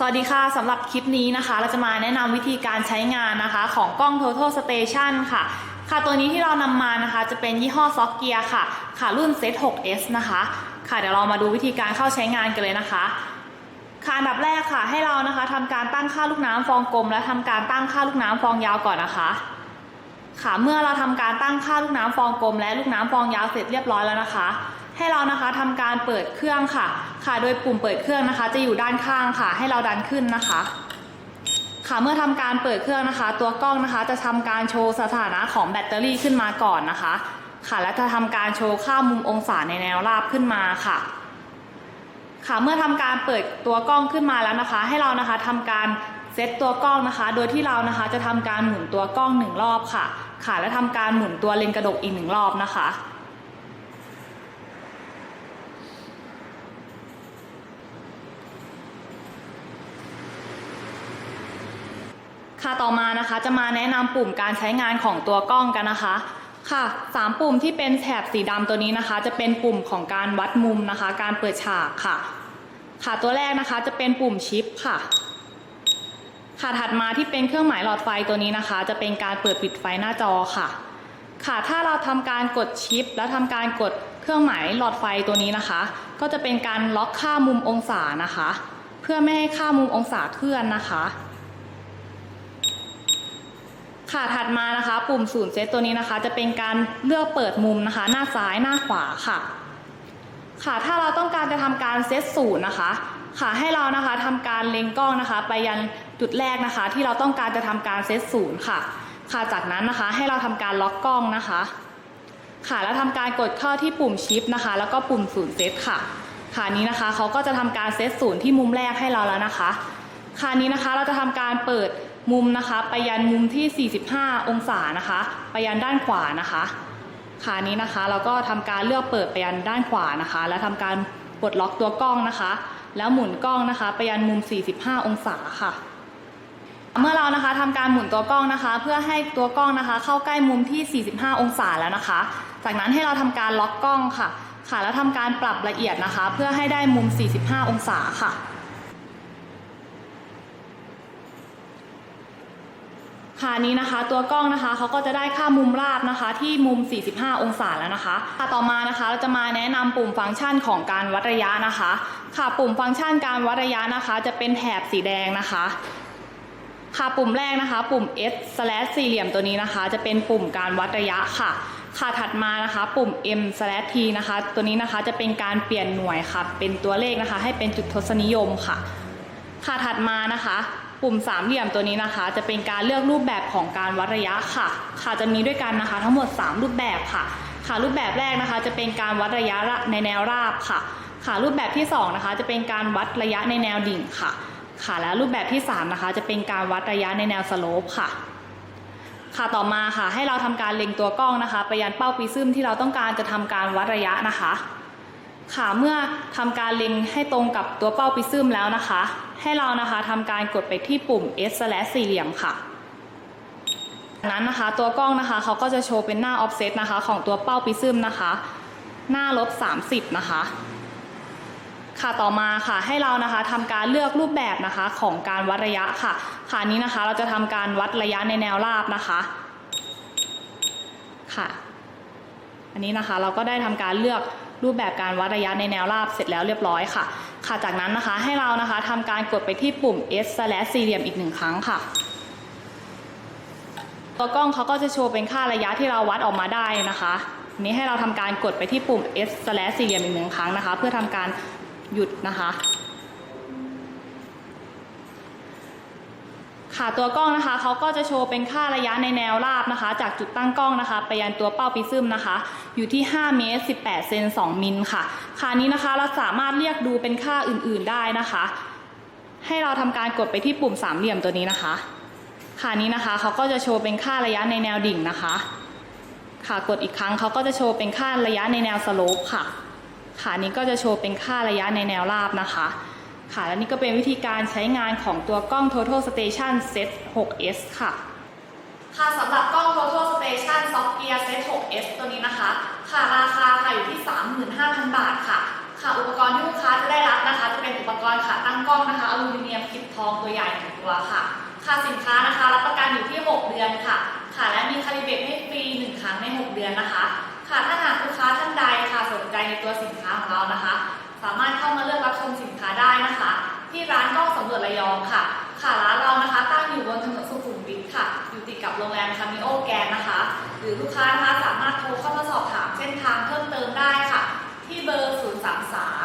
สวัสดีค่ะสำหรับคลิปนี้นะคะ เราจะมาแนะนำวิธีการใช้งานนะคะ ของกล้อง Total Station ค่ะ ค่ะตัวนี้ที่เรานำมานะคะ จะเป็นยี่ห้อซ็อกเกียค่ะ ค่ะรุ่น Set 6S นะคะ ค่ะเดี๋ยวเรามาดูวิธีการเข้าใช้งานกันเลยนะคะค่ะอันดับแรกค่ะ ให้เรานะคะทำการตั้งค่าลูกน้ำฟองกลม และทำการตั้งค่าลูกน้ำฟองยาวก่อนนะคะ ค่ะเมื่อเราทำการตั้งค่าลูกน้ำฟองกลม และลูกน้ำฟองยาวเสร็จเรียบร้อยแล้วนะคะ ให้เรานะคะทำการเปิดเครื่องค่ะ ค่ะ โดยปุ่มเปิดเครื่องนะคะ จะอยู่ด้านข้างค่ะ ให้เราดันขึ้นนะคะ ค่ะ เมื่อทำการเปิดเครื่องนะคะ ตัวกล้องนะคะจะทำการโชว์สถานะของแบตเตอรี่ขึ้นมาก่อนนะคะ ค่ะ และจะทำการโชว์ค่ามุมองศาในแนวราบขึ้นมาค่ะ ค่ะ เมื่อทำการเปิดตัวกล้องขึ้นมาแล้วนะคะ ให้เรานะคะทำการเซตตัวกล้องนะคะ โดยที่เรานะคะจะทำการหมุนตัวกล้องหนึ่งรอบค่ะ ค่ะ และทำการหมุนตัวเลนส์กระดกอีกหนึ่งรอบนะคะ ค่ะต่อมานะคะจะมาแนะนำปุ่มการใช้งานของตัวกล้องกันนะคะค่ะสามปุ่มที่เป็นแถบสีดำตัวนี้นะคะ จะเป็นปุ่มของการวัดมุมนะคะ การเปิดฉากค่ะ ค่ะตัวแรกนะคะจะเป็นปุ่มชิปค่ะ ค่ะถัดมาที่เป็นเครื่องหมายหลอดไฟตัวนี้นะคะ จะเป็นการเปิดปิดไฟหน้าจอค่ะ ค่ะถ้าเราทำการกดชิป แล้วทำการกดเครื่องหมายหลอดไฟตัวนี้นะคะ ก็จะเป็นการล็อกค่ามุมองศานะคะ เพื่อไม่ให้ค่ามุมองศาเคลื่อนนะคะ ค่ะถัดมานะคะ ปุ่มศูนย์เซตตัวนี้นะคะ จะเป็นการเลือกเปิดมุมนะคะ หน้าซ้ายหน้าขวาค่ะ ค่ะถ้าเราต้องการจะทำการเซตศูนย์นะคะ ค่ะให้เรานะคะทำการเล็งกล้องนะคะ ไปยันจุดแรกนะคะ ที่เราต้องการจะทำการเซตศูนย์ค่ะ ค่ะจากนั้นนะคะให้เราทำการล็อกกล้องนะคะ ค่ะแล้วทำการกดเข้าที่ปุ่มชิปนะคะ แล้วก็ปุ่มศูนย์เซตค่ะค่ะนี้นะคะเขาก็จะทำการเซตศูนย์ที่มุมแรกให้เราแล้วนะคะค่ะนี้นะคะเราจะทำการเปิด มุมนะคะไปยันมุมที่ 45 องศานะคะ ไปยันด้านขวานะคะค่ะนี้นะคะเราก็ทำการเลือกเปิดไปยันด้านขวานะคะ แล้วทำการปลดล็อกตัวกล้องนะคะ แล้วหมุนกล้องนะคะ ไปยันมุม 45 องศาค่ะ เมื่อเรานะคะทำการหมุนตัวกล้องนะคะ เพื่อให้ตัวกล้องนะคะ เข้าใกล้มุมที่ 45 องศาแล้วนะคะ จากนั้นให้เราทำการล็อกกล้องค่ะ ค่ะแล้วทำการปรับละเอียดนะคะ เพื่อให้ได้มุม 45 องศาค่ะ ค่ะนี้นะคะตัวกล้องนะคะเขาก็จะได้ค่ามุมราบนะคะ ที่มุม 45 องศาแล้วนะคะค่ะต่อมานะคะเราจะมาแนะนำปุ่มฟังก์ชันของการวัดระยะนะคะ ค่ะปุ่มฟังก์ชันการวัดระยะนะคะ จะเป็นแถบสีแดงนะคะ ค่ะปุ่มแรกนะคะ ปุ่ม S slash สี่เหลี่ยมตัวนี้นะคะ จะเป็นปุ่มการวัดระยะค่ะ ค่ะถัดมานะคะ ปุ่ม M slash T นะคะ ตัวนี้นะคะจะเป็นการเปลี่ยนหน่วยค่ะ เป็นตัวเลขนะคะ ให้เป็นจุดทศนิยมค่ะ ค่ะถัดมานะคะ ปุ่มสามเหลี่ยมตัวนี้นะคะ จะเป็นการเลือกรูปแบบของการวัดระยะค่ะ ค่ะจะมีด้วยกันนะคะ ทั้งหมด 3 รูปแบบค่ะ ค่ะรูปแบบแรกนะคะ จะเป็นการวัดระยะในแนวราบค่ะ ค่ะรูปแบบที่2นะคะจะเป็นการวัดระยะในแนวดิ่งค่ะ ค่ะและรูปแบบที่3นะคะจะเป็นการวัดระยะในแนวสโลปค่ะ ค่ะต่อมาค่ะ ให้เราทำการเล็งตัวกล้องนะคะ ไปยันเป้าปีซึมที่เราต้องการจะทำการวัดระยะนะคะ ค่ะเมื่อทำการเล็งให้ตรงกับตัวเป้าปิซึมแล้วนะคะ ให้เรานะคะทำการกดไปที่ปุ่ม S slash สี่เหลี่ยมค่ะจากนั้นนะคะตัวกล้องนะคะเขาก็จะโชว์เป็นหน้า offset นะคะของตัวเป้าปิซึมนะคะ หน้าลบ 30 นะคะ ค่ะต่อมาค่ะให้เรานะคะทำการเลือกรูปแบบนะคะของการวัดระยะค่ะค่ะนี้นะคะเราจะทำการวัดระยะในแนวราบนะคะค่ะ อันนี้นะคะเราก็ได้ทำการเลือกรูปแบบการวัดระยะในแนวราบเสร็จแล้วเรียบร้อยค่ะ ค่ะจากนั้นนะคะให้เรานะคะทำการกดไปที่ปุ่ม S slash สี่เหลี่ยมอีกหนึ่งครั้งค่ะ ตัวกล้องเขาก็จะโชว์เป็นค่าระยะที่เราวัดออกมาได้นะคะนี้ให้เราทำการกดไปที่ปุ่ม S slash สี่เหลี่ยมอีกหนึ่งครั้งนะคะ เพื่อทำการหยุดนะคะค่ะตัวกล้องนะคะเขาก็จะโชว์เป็นค่าระยะในแนวราบนะคะ จากจุดตั้งกล้องนะคะ ไปยันตัวเป้าปิซึมนะคะ อยู่ที่ 5 เมตร 18 เซน 2 มิลค่ะ ค่านี้นะคะเราสามารถเรียกดูเป็นค่าอื่นๆได้นะคะ ให้เราทำการกดไปที่ปุ่มสามเหลี่ยมตัวนี้นะคะ ค่านี้นะคะเขาก็จะโชว์เป็นค่าระยะในแนวดิ่งนะคะ ค่ะกดอีกครั้งเขาก็จะโชว์เป็นค่าระยะในแนวสโลปค่ะ ค่ะนี้ก็จะโชว์เป็นค่าระยะในแนวราบนะคะค่ะและนี่ก็เป็นวิธีการใช้งานของตัวกล้อง Total Station Set 6S ค่ะ ค่ะสำหรับกล้อง Total Station Softgear Set 6S ตัวนี้นะคะ ค่ะราคาค่ะอยู่ที่ 35,000 บาทค่ะค่ะอุปกรณ์ที่ลูกค้าจะได้รับนะคะ จะเป็นอุปกรณ์ขาตั้งกล้องนะคะอลูมิเนียมกิบทองตัวใหญ่หนึ่งตัวค่ะ ค่าสินค้านะคะ รับประกันอยู่ที่ 6 เดือนค่ะ ค่ะและมีคาลิเบรตให้ฟรี1ครั้งใน 6 เดือนนะคะ ค่ะถ้าหากลูกค้าท่านใดค่ะสนใจในตัวสินค้าของเรานะคะ สามารถเข้ามาเลือกรับชมสินค้าได้นะคะ ที่ร้านกล้องสำรวจระยองค่ะ ค่ะร้านเรานะคะตั้งอยู่บนถนน ค่ะ อยู่ติดกับโรงแรมคามิโอแกนนะคะ หรือลูกค้านะคะสามารถโทรเข้ามาสอบถามเส้นทางเพิ่มเติมได้ค่ะ ที่เบอร์ 0 3 3